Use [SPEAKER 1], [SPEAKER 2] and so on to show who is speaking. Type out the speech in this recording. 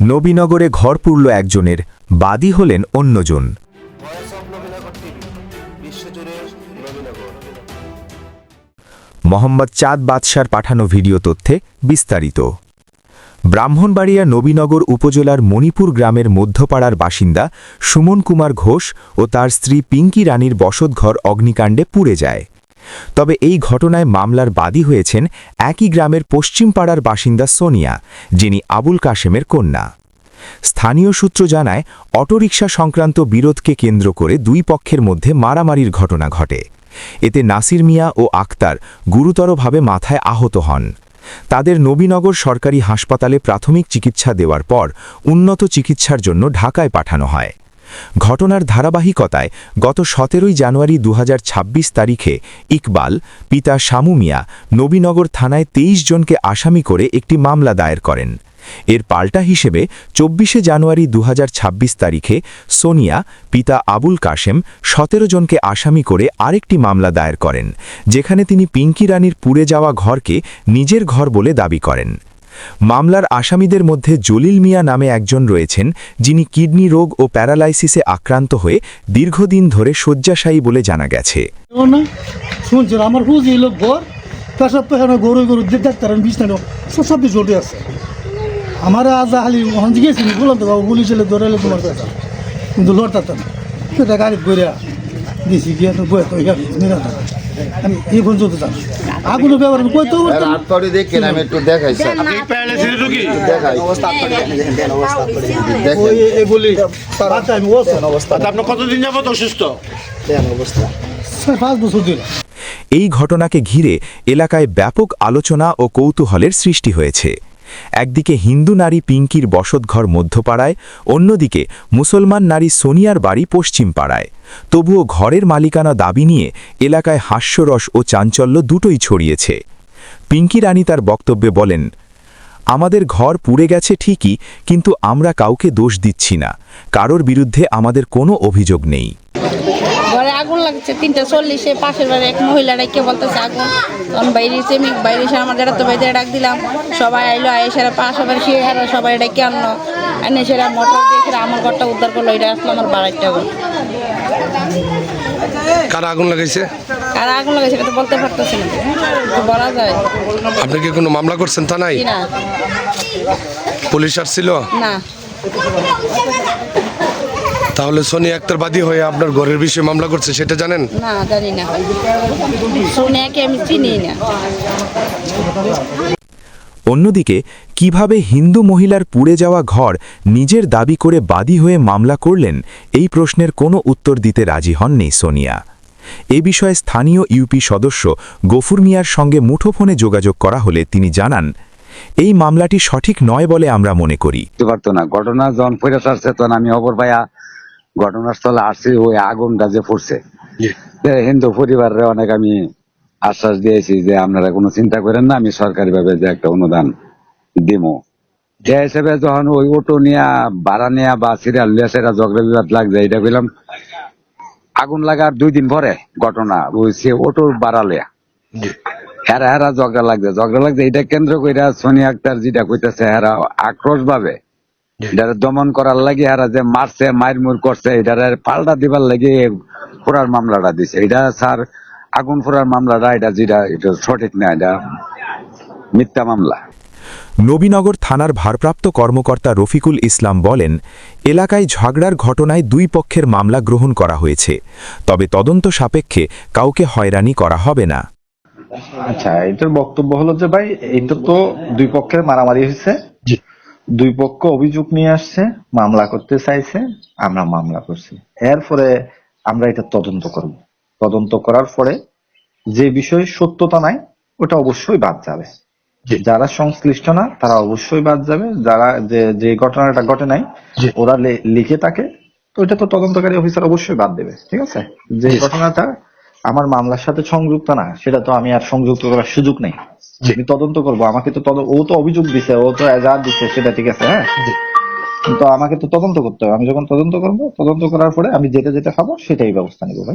[SPEAKER 1] নবীনগরে ঘর পুরল একজনের, বাদী হলেন অন্যজন। মোহাম্মদ চাঁদ বাদশার পাঠানো ভিডিও তথ্যে বিস্তারিত। ব্রাহ্মণবাড়িয়া নবীনগর উপজেলার মণিপুর গ্রামের মধ্যপাড়ার বাসিন্দা সুমন কুমার ঘোষ ও তার স্ত্রী পিঙ্কি রানীর বসতঘর অগ্নিকাণ্ডে পুড়ে যায়। তবে এই ঘটনায় মামলার বাদী হয়েছেন একই গ্রামের পশ্চিমপাড়ার বাসিন্দা সোনিয়া, যিনি আবুল কাশেমের কন্যা। স্থানীয় সূত্র জানায়, অটোরিকশা সংক্রান্ত বিরোধকে কেন্দ্র করে দুই পক্ষের মধ্যে মারামারির ঘটনা ঘটে। এতে নাসির মিয়া ও আক্তার গুরুতরভাবে মাথায় আহত হন। তাদের নবীনগর সরকারি হাসপাতালে প্রাথমিক চিকিৎসা দেওয়ার পর উন্নত চিকিৎসার জন্য ঢাকায় পাঠানো হয়। ঘটনার ধারাবাহিকতায় গত সতেরোই জানুয়ারি দুহাজার ছাব্বিশ তারিখে ইকবাল, পিতা শামু মিয়া, নবীনগর থানায় তেইশ জনকে আসামি করে একটি মামলা দায়ের করেন। এর পাল্টা হিসেবে চব্বিশে জানুয়ারি দুহাজার ছাব্বিশ তারিখে সোনিয়া, পিতা আবুল কাশেম, সতেরো জনকে আসামি করে আরেকটি মামলা দায়ের করেন, যেখানে তিনি পিঙ্কি রানীর পুড়ে যাওয়া ঘরকে নিজের ঘর বলে দাবি করেন। মামলার আসামিদের মধ্যে জলিল মিয়া নামে একজন রয়েছেন, যিনি কিডনি রোগ ও প্যারালাইসিসে আক্রান্ত হয়ে দীর্ঘদিন ধরে শয্যাশায়ী বলে জানা গেছে।
[SPEAKER 2] গরু আমার তো আমি এই পর্যন্ত যান আগুনের ব্যাপার আমি কই তো না।
[SPEAKER 3] হাত দেখেন আমি একটু দেখাই। স্যার দেখাই দেখেন
[SPEAKER 2] ওই এই বলি আচ্ছা আমি অবস্থা।
[SPEAKER 4] আপনি কতদিন যাবত অসুস্থ?
[SPEAKER 2] পাঁচ বছর দিন
[SPEAKER 1] এই ঘটনাকে ঘিরে এলাকায় ব্যাপক আলোচনা ও কৌতূহলের সৃষ্টি হয়েছে। একদিকে হিন্দু নারী পিঙ্কির বসতঘর মধ্যপাড়ায়, অন্যদিকে মুসলমান নারী সোনিয়ার বাড়ি পশ্চিম পাড়ায় তবুও ঘরের মালিকানা দাবি নিয়ে এলাকায় হাস্যরস ও চাঞ্চল্য দুটোই ছড়িয়েছে। পিঙ্কি রানী তার বক্তব্যে বলেন, আমাদের ঘর পুড়ে গেছে ঠিকই, কিন্তু আমরা কাউকে দোষ দিচ্ছি না। কারোর বিরুদ্ধে আমাদের কোনো অভিযোগ নেই।
[SPEAKER 5] ঘরে আগুন লাগছে তিনটা চল্লিশে পাশের বাড়ি এক মহিলা কে বলতেছে আগুন। তখন বাইরে এসে আমি বাইরে এসে আমার যারা তো বাইরে ডাক দিলাম। সবাই আইলো আয় সেরা পাশে বাড়ি সে হারা সবাই ডেকে আনলো। এনে সেরা মোটর দিয়ে সেরা আমার ঘরটা উদ্ধার করল এটা আসলো আমার বাড়িটা
[SPEAKER 4] কারা আগুন লাগাইছে?
[SPEAKER 5] আর আগুন লাগে সেটা তো বলতে পারতেছি না। বলা যায়।
[SPEAKER 4] আপনি কি কোনো মামলা করছেন তা নাই পুলিশ আসছিল?
[SPEAKER 5] না।
[SPEAKER 4] তাহলে সোনি আক্তার বাদী হয়ে আপনার ঘরের বিষয়ে মামলা করছে সেটা জানেন?
[SPEAKER 5] না জানি না সোনিয়াকে আমি চিনি না।
[SPEAKER 1] অন্যদিকে কীভাবে হিন্দু মহিলার পুড়ে যাওয়া ঘর নিজের দাবি করে বাদী হয়ে মামলা করলেন এই প্রশ্নের কোনো উত্তর দিতে রাজি হননি সোনিয়া। এ বিষয়ে স্থানীয় ইউপি সদস্য গফুর মিয়ার সঙ্গে মুঠোফোনে যোগাযোগ করা হলে তিনি জানান এই মামলাটি সঠিক নয় বলে আমরা মনে করি।
[SPEAKER 3] পারতো না ঘটনা যখন ফেরত আসছে তখন আমি খবর পাইয়া ঘটনাস্থলে আসছি ওই আগুনটা যে পড়ছে হিন্দু পরিবারের অনেক আমি আশ্বাস দিয়েছি যে আপনারা কোনো চিন্তা করেন না আমি সরকারি ভাবে যে একটা অনুদান দিব যে হিসেবে যখন ওই অটো নিয়া ভাড়া নেয়া বা সিরিয়াল নিয়ে সেটা ঝগড়া বিবাদ লাগছে এটা কইলাম আগুন লাগার দুই দিন পরে ঘটনা ওই সে অটোর ভাড়া লিয়া হেরা হেরা ঝগড়া লাগছে ঝগড়া লাগছে এটা কেন্দ্র কইরা সোনি আক্তার যেটা কইতেছে হেরা আক্রোশ ভাবে এটারে দমন করার লাগে হেরা যে মারছে মায়ের মুর করছে এটারে পাল্টা দিবার লাগে ফোরার মামলাটা দিছে। এটা স্যার আগুন ফোরার মামলাটা এটা যেটা এটা সঠিক না এটা মিথ্যা মামলা।
[SPEAKER 1] নবীনগর থানার ভারপ্রাপ্ত কর্মকর্তা রফিকুল ইসলাম বলেন এলাকায় ঝগড়ার ঘটনায় দুই পক্ষের মামলা গ্রহণ করা হয়েছে তবে তদন্ত সাপেক্ষে কাউকে হয়রানি করা হবে না।
[SPEAKER 6] আচ্ছা এটার বক্তব্য হলো যে ভাই এটা তো দুই পক্ষের মারামারি হয়েছে। দুই পক্ষ অভিযোগ নিয়ে আসছে মামলা করতে চাইছে আমরা মামলা করছি। এরপরে আমরা এটা তদন্ত করব। তদন্ত করার পরে যে বিষয়ে সত্যতা নাই ওটা অবশ্যই বাদ যাবে। যারা সংশ্লিষ্ট না তারা অবশ্যই বাদ যাবে। যারা যে যে ঘটনাটা ঘটে নাই ওরা লিখে থাকে। তো এটা তো তদন্তকারী অফিসার অবশ্যই বাদ দেবে ঠিক আছে? যে ঘটনাটা আমার মামলার সাথে সংযুক্ত না সেটা তো আমি আর সংযুক্ত করার সুযোগ নেই। আমি তদন্ত করব আমাকে তো তদন্ত ও তো অভিযোগ দিছে ও তো এজাহার দিচ্ছে সেটা ঠিক আছে হ্যাঁ? কিন্তু আমাকে তো তদন্ত করতে হবে। আমি যখন তদন্ত করব তদন্ত করার পরে আমি যেটা যেটা খাব সেটাই ব্যবস্থা নিবো ভাই।